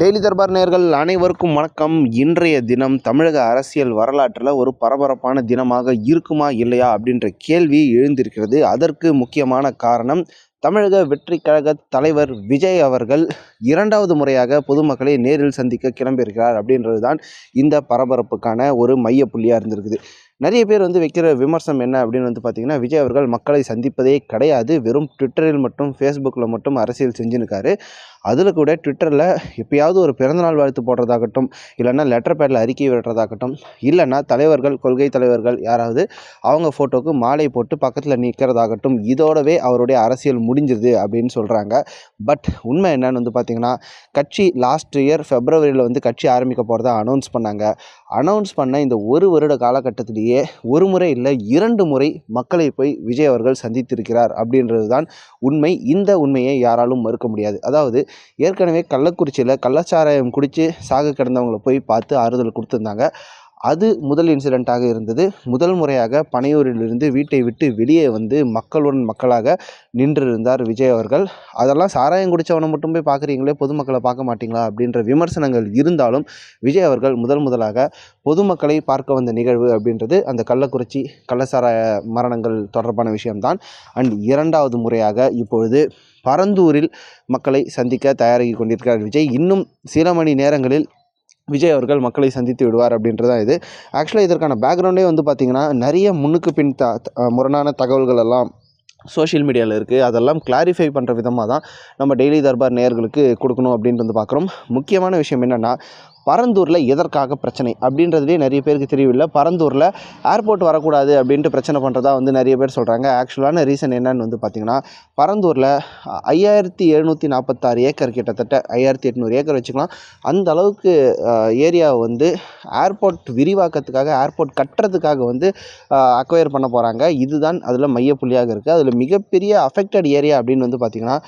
Daily Darbar நேர்கள் அனைவருக்கும் வணக்கம். இன்றைய தினம் தமிழக அரசியல் வரலாற்றில் ஒரு பரபரப்பான தினமாக இருக்குமா இல்லையா அப்படின்ற கேள்வி எழுந்திருக்கிறது. அதற்கு முக்கியமான காரணம் தமிழக வெற்றி கழக தலைவர் விஜய் அவர்கள் இரண்டாவது முறையாக பொதுமக்களை நேரில் சந்திக்க கிளம்பியிருக்கிறார் அப்படின்றது தான் இந்த பரபரப்புக்கான ஒரு மையப்புள்ளியாக இருந்திருக்குது. நிறைய பேர் வந்து வைக்கிற விமர்சனம் என்ன அப்படின்னு வந்து பார்த்தீங்கன்னா விஜய் அவர்கள் மக்களை சந்திப்பதே கிடையாது. வெறும் ட்விட்டரில் மட்டும் ஃபேஸ்புக்கில் மட்டும் அரசியல் செஞ்சுருக்காரு அதில் கூட ட்விட்டரில் எப்பயாவது ஒரு பிறந்தநாள் வாழ்த்து போடுறதாகட்டும் இல்லைன்னா லெட்டர் பேடில் அறிக்கை விடுறதாகட்டும் இல்லைன்னா தலைவர்கள் கொள்கை தலைவர்கள் யாராவது அவங்க ஃபோட்டோவுக்கு மாலை போட்டு பக்கத்தில் நிற்கிறதாகட்டும் இதோடவே அவருடைய அரசியல் முடிஞ்சிருது அப்படின்னு சொல்கிறாங்க பட் உண்மை என்னன்னு வந்து பார்த்திங்கன்னா கட்சி லாஸ்ட் இயர் ஃபெப்ரவரியில் வந்து கட்சி ஆரம்பிக்க போகிறதா அனௌன்ஸ் பண்ணாங்க. அனௌன்ஸ் பண்ண இந்த ஒரு வருட காலகட்டத்திலேயே ஒரு முறை இல்லை இரண்டு முறை மக்களை போய் விஜய் அவர்கள் சந்தித்திருக்கிறார் அப்படின்றது தான் உண்மை. இந்த உண்மையை யாராலும் மறுக்க முடியாது. அதாவது ஏற்கனவே கள்ளக்குறிச்சியில் கள்ளச்சாராயம் குடித்து சாக கிடந்தவங்களை போய் பார்த்து ஆறுதல் கொடுத்துருந்தாங்க. அது முதல் இன்சிடெண்ட்டாக இருந்தது. முதல் முறையாக பனையூரிலிருந்து வீட்டை விட்டு வெளியே வந்து மக்களுடன் மக்களாக நின்றிருந்தார் விஜய் அவர்கள். அதெல்லாம் சாராயம் குடித்தவனை மட்டும் போய் பார்க்குறீங்களே பொதுமக்களை பார்க்க மாட்டீங்களா? அப்படின்ற விமர்சனங்கள் இருந்தாலும் விஜய் அவர்கள் முதல் முதலாக பொதுமக்களை பார்க்க வந்த நிகழ்வு அப்படின்றது அந்த கள்ளக்குறிச்சி கள்ளசாராய மரணங்கள் தொடர்பான விஷயம்தான். அண்ட் இரண்டாவது முறையாக இப்பொழுது பரந்தூரில் மக்களை சந்திக்க தயாராகி கொண்டிருக்கிறார் விஜய். இன்னும் சில மணி நேரங்களில் விஜய் அவர்கள் மக்களை சந்தித்து விடுவார் அப்படின்றது தான் இது. ஆக்சுவலாக இதற்கான பேக்ரவுண்டே வந்து பார்த்திங்கன்னா நிறைய முன்னுக்கு பின் த முரணான தகவல்கள் எல்லாம் சோஷியல் மீடியாவில் இருக்குது அதெல்லாம் கிளாரிஃபை பண்ணுற விதமாக தான் நம்ம டெய்லி தர்பார் நேயர்களுக்கு கொடுக்கணும் அப்படின்ட்டு வந்து பார்க்குறோம் முக்கியமான விஷயம் என்னென்னா பரந்தூரில் எதற்காக பிரச்சனை? அப்படின்றதுலேயே நிறைய பேருக்கு தெரியவில்லை பரந்தூரில் ஏர்போர்ட் வரக்கூடாது அப்படின்ட்டு பிரச்சனை பண்ணுறதா வந்து நிறைய பேர் சொல்கிறாங்க ஆக்சுவலான ரீசன் என்னன்னு வந்து பார்த்திங்கன்னா பரந்தூரில் ஐயாயிரத்தி எழுநூற்றி நாற்பத்தாறு ஏக்கர் கிட்டத்தட்ட ஐயாயிரத்தி எட்நூறு ஏக்கர் வச்சுக்கலாம். அந்த அளவுக்கு ஏரியாவை வந்து ஏர்போர்ட் விரிவாக்கத்துக்காக ஏர்போர்ட் கட்டுறதுக்காக வந்து அக்வயர் பண்ண போகிறாங்க இதுதான் அதில் மையப்புள்ளியாக இருக்குது அதில் மிகப்பெரிய அஃபெக்டட் ஏரியா அப்படின்னு வந்து பார்த்திங்கன்னா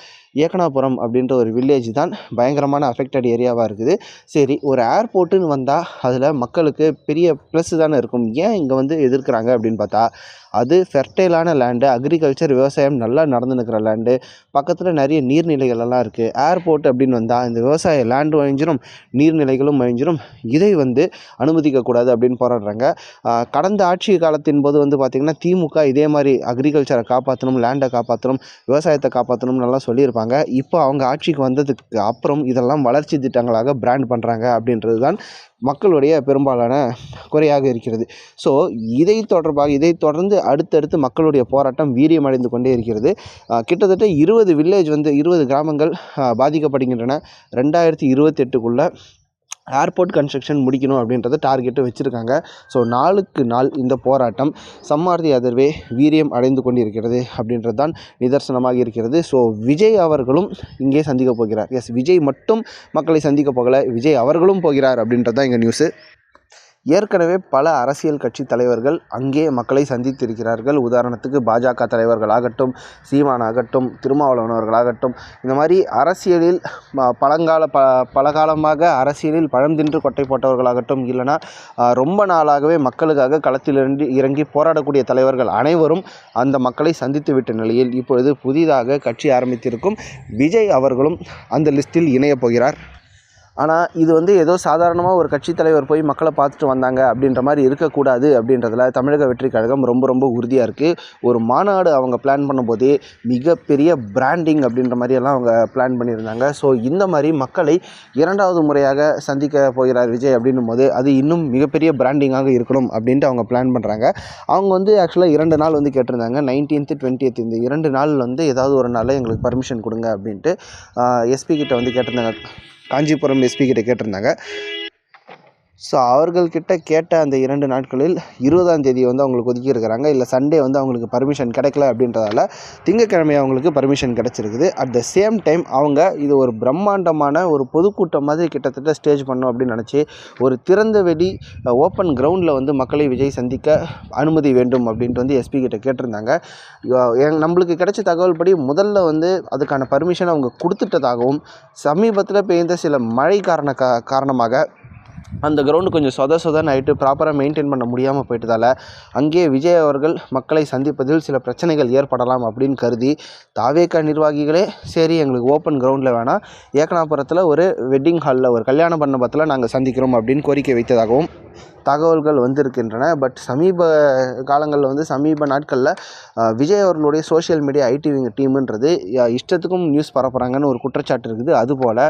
ஏக்கனாபுரம் அப்படின்ற ஒரு வில்லேஜ் தான் பயங்கரமான அஃபெக்டட் ஏரியாவாக இருக்குது. சரி ஒரு ஏர்போர்ட்டுன்னு வந்தால் அதில் மக்களுக்கு பெரிய ப்ளஸ் தானே இருக்கும். ஏன் இங்கே வந்து எதிர்க்கிறாங்க அப்படின்னு பார்த்தா அது ஃபெர்டைலான லேண்டு அக்ரிகல்ச்சர் விவசாயம் நல்லா நடந்து நிற்கிற லேண்டு பக்கத்தில் நிறைய நீர்நிலைகள் எல்லாம் இருக்குது ஏர்போர்ட் அப்படின்னு வந்தால் இந்த விவசாய லேண்டும் அழிஞ்சிரும் நீர்நிலைகளும் அழிஞ்சிரும் இதை வந்து அனுமதிக்கக்கூடாது அப்படின்னு போராடுறாங்க. கடந்த ஆட்சி காலத்தின் போது வந்து பார்த்திங்கன்னா திமுக இதே மாதிரி அக்ரிகல்ச்சரை காப்பாற்றணும் லேண்டை காப்பாற்றணும் விவசாயத்தை காப்பாற்றணும்னு நல்லா சொல்லியிருப்பாங்க. இப்போ அவங்க ஆட்சிக்கு வந்ததுக்கு அப்புறம் இதெல்லாம் வளர்ச்சி திட்டங்களாக பிராண்ட் பண்ணுறாங்க அப்படின்றது தான் மக்களுடைய பெரும்பாலான குறையாக இருக்கிறது. ஸோ இதை தொடர்பாக இதை தொடர்ந்து அடுத்தடுத்து மக்களுடைய போராட்டம் வீரியமடைந்து கொண்டே இருக்கிறது. கிட்டத்தட்ட இருபது வில்லேஜ் வந்து இருபது கிராமங்கள் பாதிக்கப்படுகின்றன. ரெண்டாயிரத்தி இருபத்தெட்டுக்குள்ளே ஏர்போர்ட் கன்ஸ்ட்ரக்ஷன் முடிக்கணும் அப்படின்றத டார்கெட்டை வச்சுருக்காங்க. ஸோ நாளுக்கு நாள் இந்த போராட்டம் சம்மார்த்தி அதர்வே வீரியம் அடைந்து கொண்டிருக்கிறது அப்படின்றது தான் நிதர்சனமாக இருக்கிறது. ஸோ விஜய் அவர்களும் இங்கே சந்திக்க போகிறார். எஸ் விஜய் மட்டும் மக்களை சந்திக்க போகலை விஜய் அவர்களும் போகிறார் அப்படின்றது தான் இங்கே நியூஸு ஏற்கனவே பல அரசியல் கட்சி தலைவர்கள் அங்கே மக்களை சந்தித்திருக்கிறார்கள். உதாரணத்துக்கு பாஜக தலைவர்களாகட்டும் சீமான் ஆகட்டும் திருமாவளவன் அவர்களாகட்டும் இந்த மாதிரி அரசியலில் ம- பழங்கால ப பலகாலமாக அரசியலில் பழம் தின்று கொட்டை போட்டவர்களாகட்டும் இல்லைனா ரொம்ப நாளாகவே மக்களுக்காக களத்தில் இறங்கி இறங்கி போராடக்கூடிய தலைவர்கள் அனைவரும் அந்த மக்களை சந்தித்து விட்ட நிலையில் இப்பொழுது புதிதாக கட்சி ஆரம்பித்திருக்கும் விஜய் அவர்களும் அந்த லிஸ்டில் இணையப் போகிறார். ஆனால் இது வந்து ஏதோ சாதாரணமாக ஒரு கட்சித் தலைவர் போய் மக்களை பார்த்துட்டு வந்தாங்க அப்படின்ற மாதிரி இருக்கக்கூடாது அப்படின்றதுல தமிழக வெற்றி கழகம் ரொம்ப ரொம்ப உறுதியாக இருக்குது ஒரு மாநாடு அவங்க பிளான் பண்ணும்போதே மிகப்பெரிய பிராண்டிங் அப்படின்ற மாதிரியெல்லாம் அவங்க பிளான் பண்ணியிருந்தாங்க. ஸோ இந்த மாதிரி மக்களை இரண்டாவது முறையாக சந்திக்க போகிறார் விஜய் அப்படின்னும் போது அது இன்னும் மிகப்பெரிய பிராண்டிங்காக இருக்கணும் அப்படின்ட்டு அவங்க பிளான் பண்ணுறாங்க அவங்க வந்து ஆக்சுவலாக இரண்டு நாள் வந்து கேட்டிருந்தாங்க. நைன்டீன்த்து டுவெண்ட்டியத் இந்த இரண்டு நாள் வந்து ஏதாவது ஒரு நாளில் எங்களுக்கு பர்மிஷன் கொடுங்க அப்படின்ட்டு எஸ்பி கிட்ட வந்து கேட்டிருந்தாங்க. காஞ்சிபுரம் எஸ்பி கிட்ட கேட்டிருந்தாங்க. ஸோ அவர்கள்கிட்ட கேட்ட அந்த இரண்டு நாட்களில் இருபதாம் தேதி வந்து அவங்களுக்கு ஒதுக்கியிருக்கிறாங்க இல்லை சண்டே வந்து அவங்களுக்கு பர்மிஷன் கிடைக்கல அப்படின்றதால திங்கக்கிழமை அவங்களுக்கு பர்மிஷன் கிடச்சிருக்குது. அட் த சேம் டைம் அவங்க இது ஒரு பிரம்மாண்டமான ஒரு பொதுக்கூட்டம் மாதிரி கிட்டத்தட்ட ஸ்டேஜ் பண்ணோம் அப்படின்னு நினச்சி ஒரு திறந்த வெளி ஓப்பன் கிரவுண்டில் வந்து மக்களை விஜய் சந்திக்க அனுமதி வேண்டும் அப்படின்ட்டு வந்து எஸ்பி கிட்ட கேட்டிருந்தாங்க. நம்மளுக்கு கிடைச்ச தகவல் படி முதல்ல வந்து அதுக்கான பர்மிஷன் அவங்க கொடுத்துட்டதாகவும் சமீபத்தில் பெய்த சில மழை காரண காரணமாக அந்த கிரவுண்டு கொஞ்சம் சொத சொதன்னு ஆகிட்டு ப்ராப்பராக மெயின்டைன் பண்ண முடியாமல் போயிட்டதால் அங்கேயே விஜய் அவர்கள் மக்களை சந்திப்பதில் சில பிரச்சனைகள் ஏற்படலாம் அப்படின்னு கருதி தாவேக்கா நிர்வாகிகளே சரி எங்களுக்கு ஓப்பன் கிரவுண்டில் வேணாம். ஏக்கனாபுரத்தில் ஒரு வெட்டிங் ஹாலில் ஒரு கல்யாண மண்டபத்தில் நாங்கள் சந்திக்கிறோம் அப்படின்னு கோரிக்கை வைத்ததாகவும் தகவல்கள் வந்திருக்கின்றன. பட் சமீப காலங்களில் வந்து சமீப நாட்களில் விஜய் அவர்களுடைய சோஷியல் மீடியா ஐடி விங் டீமுன்றது இஷ்டத்துக்கும் நியூஸ் பரப்புகிறாங்கன்னு ஒரு குற்றச்சாட்டு இருக்குது. அதுபோல்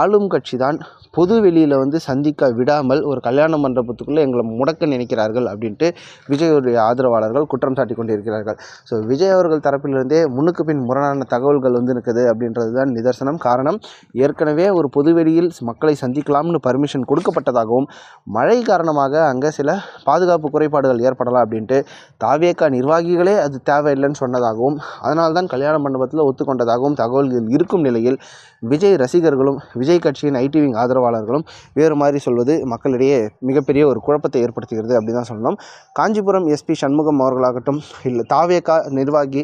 ஆளும் கட்சி தான் பொது வெளியில் வந்து சந்திக்க விடாமல் ஒரு கல்யாண மண்டபத்துக்குள்ளே எங்களை முடக்க நினைக்கிறார்கள் அப்படின்ட்டு விஜயோடைய ஆதரவாளர்கள் குற்றம் சாட்டி கொண்டிருக்கிறார்கள். ஸோ விஜய் அவர்கள் தரப்பிலிருந்தே முன்னுக்கு பின் முரணான தகவல்கள் வந்து இருக்குது அப்படின்றது தான் நிதர்சனம். காரணம் ஏற்கனவே ஒரு பொதுவெளியில் மக்களை சந்திக்கலாம்னு பர்மிஷன் கொடுக்கப்பட்டதாகவும் மழை காரணமாக அங்கே சில பாதுகாப்பு குறைபாடுகள் ஏற்படலாம் அப்படின்ட்டு தாவேக்கா நிர்வாகிகளே அது தேவையில்லைன்னு சொன்னதாகவும் அதனால் தான் கல்யாண மண்டபத்தில் ஒத்துக்கொண்டதாகவும் தகவல்கள் இருக்கும் நிலையில் விஜய் ரசிகர்களும் விஜய் கட்சியின் ஐடிவிங் ஆதரவு ஆதரவாளர்களும் வேறு மாதிரி சொல்வது மக்களிடையே மிகப்பெரிய ஒரு குழப்பத்தை ஏற்படுத்துகிறது அப்படி தான் சொல்லணும். காஞ்சிபுரம் எஸ்பி சண்முகம் அவர்களாகட்டும் இல்லை தாவேக்கா நிர்வாகி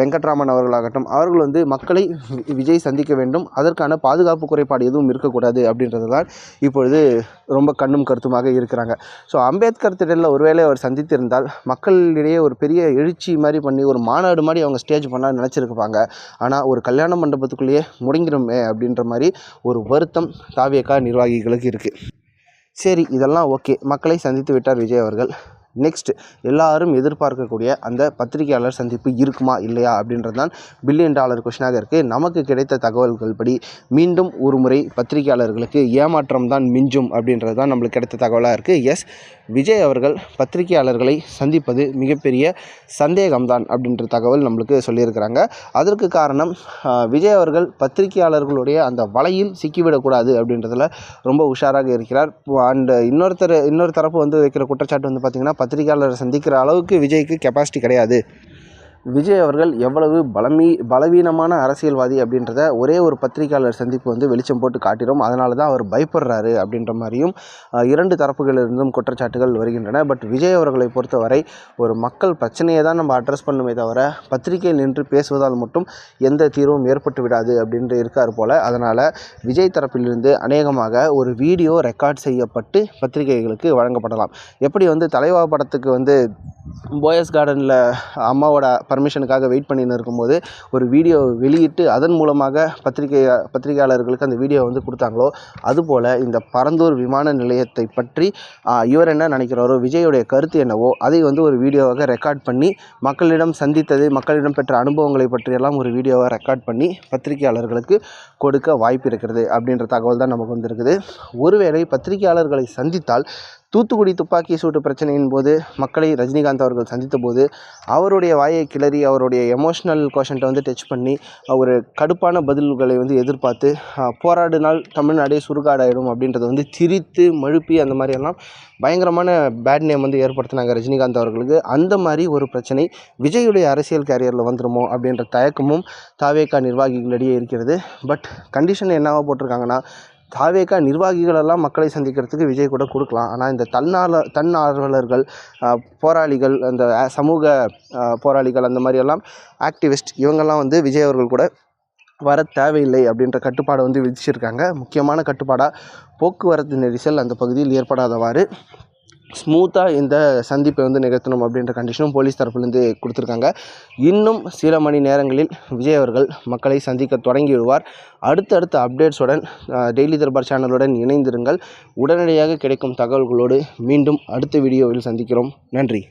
வெங்கட்ராமன் அவர்களாகட்டும் அவர்கள் வந்து மக்களை விஜய் சந்திக்க வேண்டும். அதற்கான பாதுகாப்பு குறைபாடு எதுவும் இருக்கக்கூடாது அப்படின்றது தான் இப்பொழுது ரொம்ப கண்ணும் கருத்துமாக இருக்கிறாங்க. ஸோ அம்பேத்கர் திடலில் ஒருவேளை அவர் சந்தித்திருந்தால் மக்களிடையே ஒரு பெரிய எழுச்சி மாதிரி பண்ணி ஒரு மாநாடு மாதிரி அவங்க ஸ்டேஜ் பண்ணால் நினச்சிருப்பாங்க. ஆனால் ஒரு கல்யாண மண்டபத்துக்குள்ளேயே முடங்கிடுமே அப்படின்ற மாதிரி ஒரு வருத்தம் தாவியக்கா நிர்வாகிகளுக்கு இருக்குது சரி இதெல்லாம் ஓகே. மக்களை சந்தித்து விட்டார் விஜய் அவர்கள். நெக்ஸ்ட் எல்லாரும் எதிர்பார்க்கக்கூடிய அந்த பத்திரிகையாளர் சந்திப்பு இருக்குமா இல்லையா அப்படின்றது தான் பில்லியன் டாலர் கொஷினாக இருக்குது நமக்கு கிடைத்த தகவல்கள் படி மீண்டும் ஒரு முறை பத்திரிகையாளர்களுக்கு ஏமாற்றம் தான் மிஞ்சும் அப்படின்றது தான் நம்மளுக்கு கிடைத்த தகவலாக இருக்குது எஸ் விஜய் அவர்கள் பத்திரிகையாளர்களை சந்திப்பது மிகப்பெரிய சந்தேகம்தான் அப்படின்ற தகவல் நம்மளுக்கு சொல்லியிருக்கிறாங்க. அதற்கு காரணம் விஜய் அவர்கள் பத்திரிகையாளர்களுடைய அந்த வலையில் சிக்கிவிடக்கூடாது அப்படின்றதுல ரொம்ப உஷாராக இருக்கிறார். அண்ட் இன்னொருத்தர் இன்னொரு தரப்பு வந்து வைக்கிற குற்றச்சாட்டு வந்து பார்த்திங்கன்னா பத்திரிகையாளரை சந்திக்கிற அளவுக்கு விஜய்க்கு கெப்பாசிட்டி கிடையாது. விஜய் அவர்கள் எவ்வளவு பலமீ பலவீனமான அரசியல்வாதி அப்படின்றத ஒரே ஒரு பத்திரிகையாளர் சந்திப்பு வந்து வெளிச்சம் போட்டு காட்டிடும். அதனால தான் அவர் பயப்படுறாரு அப்படின்ற மாதிரியும் இரண்டு தரப்புகளிலிருந்தும் குற்றச்சாட்டுகள் வருகின்றன. பட் விஜய் அவர்களை பொறுத்தவரை ஒரு மக்கள் பிரச்சனையை தான் நம்ம அட்ரஸ் பண்ணுமே தவிர பத்திரிகையில் நின்று பேசுவதால் மட்டும் எந்த தீர்வும் ஏற்பட்டு விடாது அப்படின்ட்டு இருக்கார் போல். அதனால் விஜய் தரப்பிலிருந்து அநேகமாக ஒரு வீடியோ ரெக்கார்ட் செய்யப்பட்டு பத்திரிகைகளுக்கு வழங்கப்படலாம். எப்படி வந்து தலைவா படத்துக்கு வந்து போயஸ் கார்டனில் அம்மாவோட பர்மிஷனுக்காக வெயிட் பண்ணின்னு இருக்கும்போது ஒரு வீடியோ வெளியிட்டு அதன் மூலமாக பத்திரிகை பத்திரிகையாளர்களுக்கு அந்த வீடியோ வந்து கொடுத்தாங்களோ அதுபோல் இந்த பரந்தூர் விமான நிலையத்தை பற்றி இவர் என்ன நினைக்கிறாரோ விஜயோடைய கருத்து என்னவோ அதை வந்து ஒரு வீடியோவாக ரெக்கார்ட் பண்ணி மக்களிடம் சந்தித்தது மக்களிடம் பெற்ற அனுபவங்களை பற்றியெல்லாம் ஒரு வீடியோவை ரெக்கார்ட் பண்ணி பத்திரிகையாளர்களுக்கு கொடுக்க வாய்ப்பு இருக்கிறது அப்படின்ற தகவல் தான் நமக்கு வந்திருக்குது. ஒருவேளை பத்திரிகையாளர்களை சந்தித்தால் தூத்துக்குடி துப்பாக்கி சூட்டு பிரச்சனையின் போது மக்களை ரஜினிகாந்த் அவர்கள் சந்தித்த போது அவருடைய வாயை கிளறி அவருடைய எமோஷ்னல் கோஷன்ட்டை வந்து டச் பண்ணி ஒரு கடுப்பான பதில்களை வந்து எதிர்பார்த்து போராடினால் தமிழ்நாடே சுருக்காடாயிடும் அப்படின்றத வந்து திரித்து மழுப்பி அந்த மாதிரியெல்லாம் பயங்கரமான பேட் நேம் வந்து ஏற்படுத்தினாங்க ரஜினிகாந்த் அவர்களுக்கு. அந்த மாதிரி ஒரு பிரச்சனை விஜயுடைய அரசியல் கேரியரில் வந்துருமோ அப்படின்ற தயக்கமும் தாவேக்கா நிர்வாகிகளிடையே இருக்கிறது. பட் கண்டிஷன் என்னவாக போட்டிருக்காங்கன்னா தாவேக்கா நிர்வாகிகளெல்லாம் மக்களை சந்திக்கிறதுக்கு விஜய் கூட கொடுக்கலாம். ஆனால் இந்த தன்னார்வ தன்னார்வலர்கள் போராளிகள் அந்த சமூக போராளிகள் அந்த மாதிரியெல்லாம் ஆக்டிவிஸ்ட் இவங்கெல்லாம் வந்து விஜய் அவர்கள் கூட வர தேவையில்லை அப்படின்ற கட்டுப்பாடை வந்து விதிச்சிருக்காங்க. முக்கியமான கட்டுப்பாடாக போக்குவரத்து நெரிசல் அந்த பகுதியில் ஏற்படாதவாறு ஸ்மூத்தாக இந்த சந்திப்பை வந்து நிகழ்த்தணும் அப்படின்ற கண்டிஷனும் போலீஸ் தரப்புலேருந்து கொடுத்துருக்காங்க. இன்னும் சில மணி நேரங்களில் விஜய் அவர்கள் மக்களை சந்திக்க தொடங்கி விடுவார் அடுத்தடுத்த அப்டேட்ஸுடன் டெய்லி தர்பார் சேனலுடன் இணைந்திருங்கள். உடனடியாக கிடைக்கும் தகவல்களோடு மீண்டும் அடுத்த வீடியோவில் சந்திக்கிறோம். நன்றி.